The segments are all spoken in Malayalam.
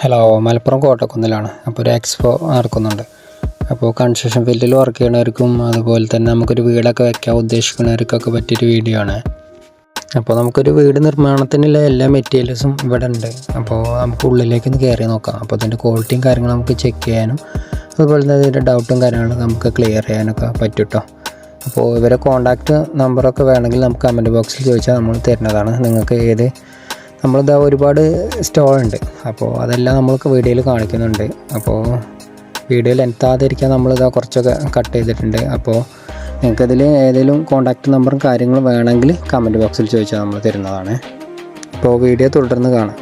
ഹലോ മലപ്പുറം കോട്ടക്കുന്നിലാണ്. അപ്പോൾ ഒരു എക്സ്പോ നടക്കുന്നുണ്ട്. അപ്പോൾ കൺസ്ട്രക്ഷൻ ഫീൽഡിൽ വർക്ക് ചെയ്യണവർക്കും അതുപോലെ തന്നെ നമുക്കൊരു വീടൊക്കെ വെക്കാൻ ഉദ്ദേശിക്കുന്നവർക്കൊക്കെ പറ്റിയൊരു വീഡിയോ ആണ്. അപ്പോൾ നമുക്കൊരു വീട് നിർമ്മാണത്തിനുള്ള എല്ലാ മെറ്റീരിയൽസും ഇവിടെ ഉണ്ട്. അപ്പോൾ നമുക്ക് ഉള്ളിലേക്ക് ഒന്ന് കയറി നോക്കാം. അപ്പോൾ അതിന്റെ ക്വാളിറ്റിയും കാര്യങ്ങളും നമുക്ക് ചെക്ക് ചെയ്യാനും അതുപോലെ തന്നെ അതിന്റെ ഡൗട്ടും കാര്യങ്ങളും നമുക്ക് ക്ലിയർ ചെയ്യാനൊക്കെ പറ്റും കേട്ടോ അപ്പോൾ ഇവരെ കോൺടാക്റ്റ് നമ്പറൊക്കെ വേണമെങ്കിൽ നമുക്ക് കമന്റ് ബോക്സിൽ ചോദിച്ചാൽ നമ്മൾ തരുന്നതാണ്. നിങ്ങൾക്ക് ഏത് നമ്മളിതാ ഒരുപാട് സ്റ്റോളുണ്ട്. അപ്പോൾ അതെല്ലാം നമ്മൾക്ക് വീഡിയോയിൽ കാണിക്കുന്നുണ്ട്. അപ്പോൾ വീഡിയോയിൽ എത്താതിരിക്കാൻ നമ്മളിതാ കുറച്ചൊക്കെ കട്ട് ചെയ്തിട്ടുണ്ട്. അപ്പോൾ നിങ്ങൾക്കതിൽ ഏതെങ്കിലും കോൺടാക്റ്റ് നമ്പറും കാര്യങ്ങളും വേണമെങ്കിൽ കമന്റ് ബോക്സിൽ ചോദിച്ചാൽ നമ്മൾ തരുന്നതാണ്. അപ്പോൾ വീഡിയോ തുടർന്ന് കാണാം.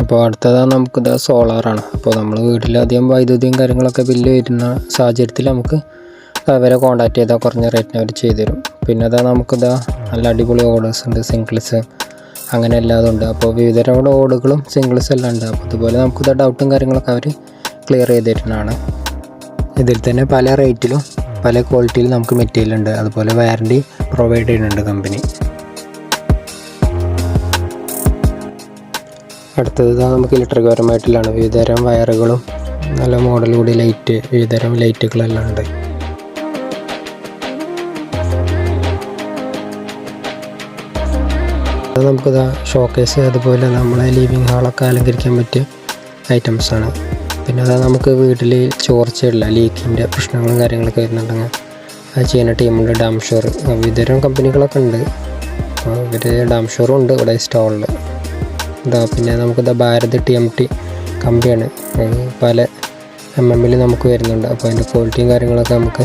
അപ്പോൾ അടുത്തത് നമുക്കിത് സോളാറാണ് അപ്പോൾ നമ്മൾ വീട്ടിലധികം വൈദ്യുതിയും കാര്യങ്ങളൊക്കെ ബില്ല് വരുന്ന സാഹചര്യത്തിൽ നമുക്ക് അവരെ കോൺടാക്ട് ചെയ്താൽ കുറഞ്ഞ റേറ്റിന് അവർ ചെയ്തുതരും പിന്നെ അതാ നമുക്കിതാ നല്ല അടിപൊളി ഓർഡേഴ്സ് ഉണ്ട് സിംഗിൾസ് അങ്ങനെ എല്ലാതും ഉണ്ട്. അപ്പോൾ വിവിധ ഓർഡുകളും സിംഗിൾസ് എല്ലാം ഉണ്ട്. അപ്പോൾ അതുപോലെ നമുക്കിത് ഡൗട്ടും കാര്യങ്ങളൊക്കെ അവർ ക്ലിയർ ചെയ്ത് തരുന്നതാണ്. ഇതിൽ തന്നെ പല റേറ്റിലും പല ക്വാളിറ്റിയിലും നമുക്ക് മെറ്റീരിയൽ ഉണ്ട്. അതുപോലെ വാറണ്ടി പ്രൊവൈഡ് ചെയ്യുന്നുണ്ട് കമ്പനി അടുത്തത് നമുക്ക് ഇലക്ട്രിക് പരമായിട്ടുള്ളതാണ് വിവിധതരം വയറുകളും നല്ല മോഡൽ കൂടി ലൈറ്റ് വിവിധതരം ലൈറ്റുകളെല്ലാം ഉണ്ട്. അത് നമുക്കിതാ ഷോക്കേസ് അതുപോലെ നമ്മളെ ലിവിങ് ഹാളൊക്കെ അലങ്കരിക്കാൻ പറ്റിയ ഐറ്റംസാണ് പിന്നെ അതാ നമുക്ക് വീട്ടിൽ ചോർച്ചയുള്ള ലീക്കിന്റെ പ്രശ്നങ്ങളും കാര്യങ്ങളൊക്കെ വരുന്നുണ്ടെങ്കിൽ അത് ചെയ്യുന്ന ടീമുണ്ട് ഡാംഷോർ വിവിധതരം കമ്പനികളൊക്കെ ഉണ്ട്. ഇവർ ഡാംഷോറും ഉണ്ട് ഇവിടെ സ്റ്റോളിൽ ഇതാ പിന്നെ നമുക്ക് നമുക്കിതാ ഭാരത് ടി എം ടി കമ്പിയാണ്. പല എം എമ്മിൽ നമുക്ക് വരുന്നുണ്ട്. അപ്പോൾ അതിന്റെ ക്വാളിറ്റിയും കാര്യങ്ങളൊക്കെ നമുക്ക്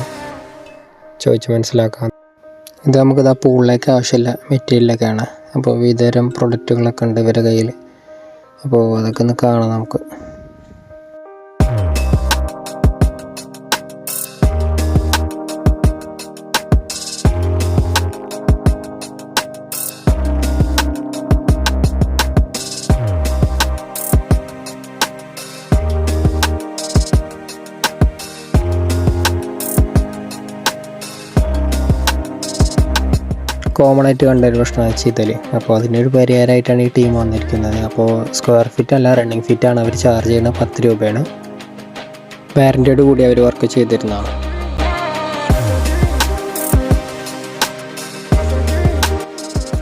ചോദിച്ച് മനസ്സിലാക്കാം. ഇത് നമുക്കിതാ പൂളിലേക്ക് ആവശ്യമില്ല മെറ്റീരിയലൊക്കെയാണ്. അപ്പോൾ വിതരം പ്രൊഡക്റ്റുകളൊക്കെ ഉണ്ട് ഇവരുടെ കയ്യിൽ അപ്പോൾ അതൊക്കെ ഒന്ന് കാണാം നമുക്ക്. കോമൺ ആയിട്ട് കണ്ട ഒരു പ്രശ്നമാണ് ചീത്തൽ അപ്പോൾ അതിനൊരു പരിഹാരമായിട്ടാണ് ഈ ടീം വന്നിരിക്കുന്നത്. അപ്പോൾ സ്ക്വയർ ഫീറ്റ് അല്ല റണ്ണിങ് ഫീറ്റ് ആണ് അവർ ചാർജ് ചെയ്യുന്നത് പത്ത് രൂപയാണ്. വാറന്റിയോട് കൂടി അവർ വർക്ക് ചെയ്തിരുന്നതാണ്.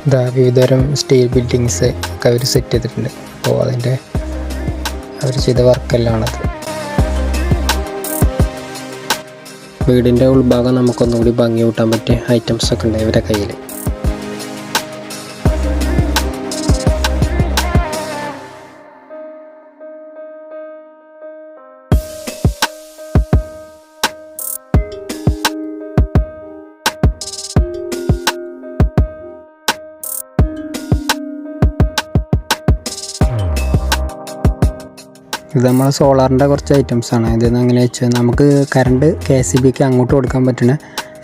ഇതാ വിവിധതരം സ്റ്റീൽ ബിൽഡിങ്സ് ഒക്കെ അവർ സെറ്റ് ചെയ്തിട്ടുണ്ട്. അപ്പോൾ അതിന്റെ അവർ ചെയ്ത വർക്കെല്ലാമാണത് വീടിന്റെ ഉൾഭാഗം നമുക്കൊന്നുകൂടി ഭംഗി കൂട്ടാൻ പറ്റിയ ഐറ്റംസ് ഒക്കെ ഉണ്ട് ഇവരുടെ കയ്യിൽ. ഇത് നമ്മൾ സോളാറിന്റെ കുറച്ച് ഐറ്റംസ് ആണ്. ഇത് എങ്ങനെ വെച്ചാൽ നമുക്ക് കറണ്ട് കെ സി ബിക്ക് അങ്ങോട്ട് കൊടുക്കാൻ പറ്റുന്ന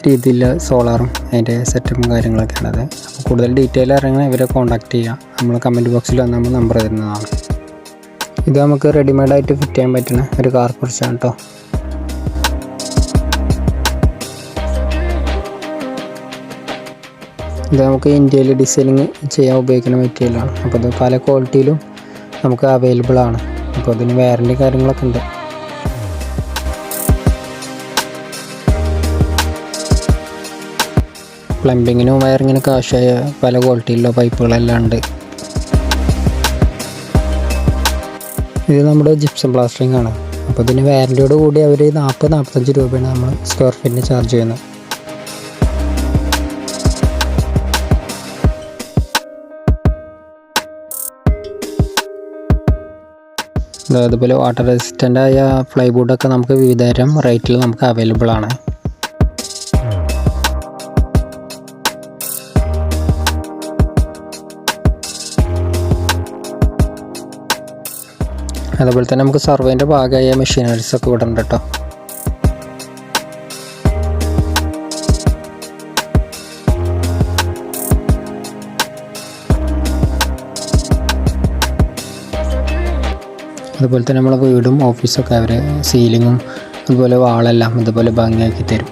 രീതിയിൽ സോളാറും അതിന്റെ സെറ്റപ്പും കാര്യങ്ങളൊക്കെയാണ് അത്. അപ്പോൾ കൂടുതൽ ഡീറ്റെയിൽ അറിയണമെങ്കിൽ ഇവരെ കോൺടാക്ട് ചെയ്യുക നമ്മൾ കമന്റ് ബോക്സിൽ വന്ന് നമ്മൾ നമ്പർ തരുന്നതാണ്. ഇത് നമുക്ക് റെഡിമെയ്ഡായിട്ട് ഫിറ്റ് ചെയ്യാൻ പറ്റുന്ന ഒരു കാർ കുറിച്ചാണ് കേട്ടോ ഇത് നമുക്ക് ഇന്ത്യയിൽ ഡിസൈനിങ് ചെയ്യാൻ ഉപയോഗിക്കുന്ന മെറ്റീരിയലാണ് അപ്പോൾ ഇത് പല ക്വാളിറ്റിയിലും നമുക്ക് അവൈലബിൾ ആണ്. അപ്പോൾ അതിന് വാറണ്ടി കാര്യങ്ങളൊക്കെ ഉണ്ട്. പ്ലംബിങ്ങിനും വയറിങ്ങിനൊക്കെ ആവശ്യമായ പല ക്വാളിറ്റിയിലുള്ള പൈപ്പുകളെല്ലാം ഉണ്ട്. ഇത് നമ്മുടെ ജിപ്സം പ്ലാസ്റ്ററിംഗ് ആണ്. അപ്പോൾ ഇതിന് വാറന്റിയോട് കൂടി അവർ നാൽപ്പത് നാൽപ്പത്തഞ്ച് രൂപയാണ് നമ്മൾ സ്ക്വയർ ഫീറ്റിന് ചാർജ് ചെയ്യുന്നത്. അതുപോലെ വാട്ടർ റെസിസ്റ്റന്റ് ആയ ഫ്ലൈബോർഡൊക്കെ നമുക്ക് വിവിധ തരം റേറ്റിൽ നമുക്ക് അവൈലബിൾ ആണ്. അതുപോലെ തന്നെ നമുക്ക് സർവേന്റെ ഭാഗമായ മെഷീനറീസ് ഒക്കെ ഇവിടെ ഉണ്ട് കേട്ടോ അതുപോലെ തന്നെ നമ്മളെ വീടും ഓഫീസൊക്കെ അവർ സീലിങ്ങും അതുപോലെ വാളെല്ലാം അതുപോലെ ഭംഗിയാക്കി തരും.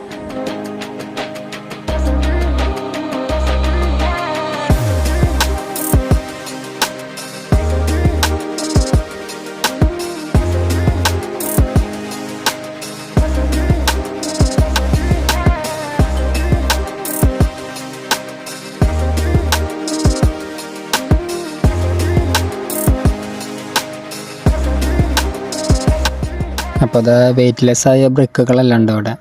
അപ്പോൾ അത് വെയ്റ്റ്ലെസ് ആയ ബ്രിക്കുകളെല്ലാം ഉണ്ട് അവിടെ?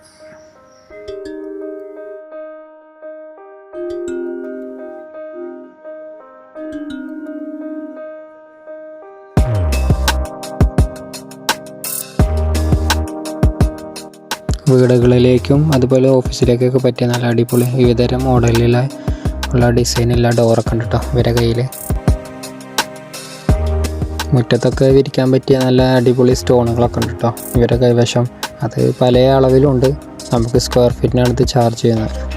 വീടുകളിലേക്കും അതുപോലെ ഓഫീസിലേക്കൊക്കെ പറ്റിയ നല്ല അടിപൊളി വിവിധതരം മോഡലിലെ ഉള്ള ഡിസൈനുള്ള ഡോറൊക്കെ ഉണ്ട് കേട്ടോ ഇവരെ കയ്യിൽ മുറ്റത്തൊക്കെ വിരിക്കാൻ പറ്റിയ നല്ല അടിപൊളി സ്റ്റോണുകളൊക്കെ ഉണ്ട് കേട്ടോ ഇവരുടെ കൈവശം. അത് പല അളവിലുണ്ട് നമുക്ക് സ്ക്വയർ ഫീറ്റിനാണ് ഇത് ചാർജ് ചെയ്യുന്നത്.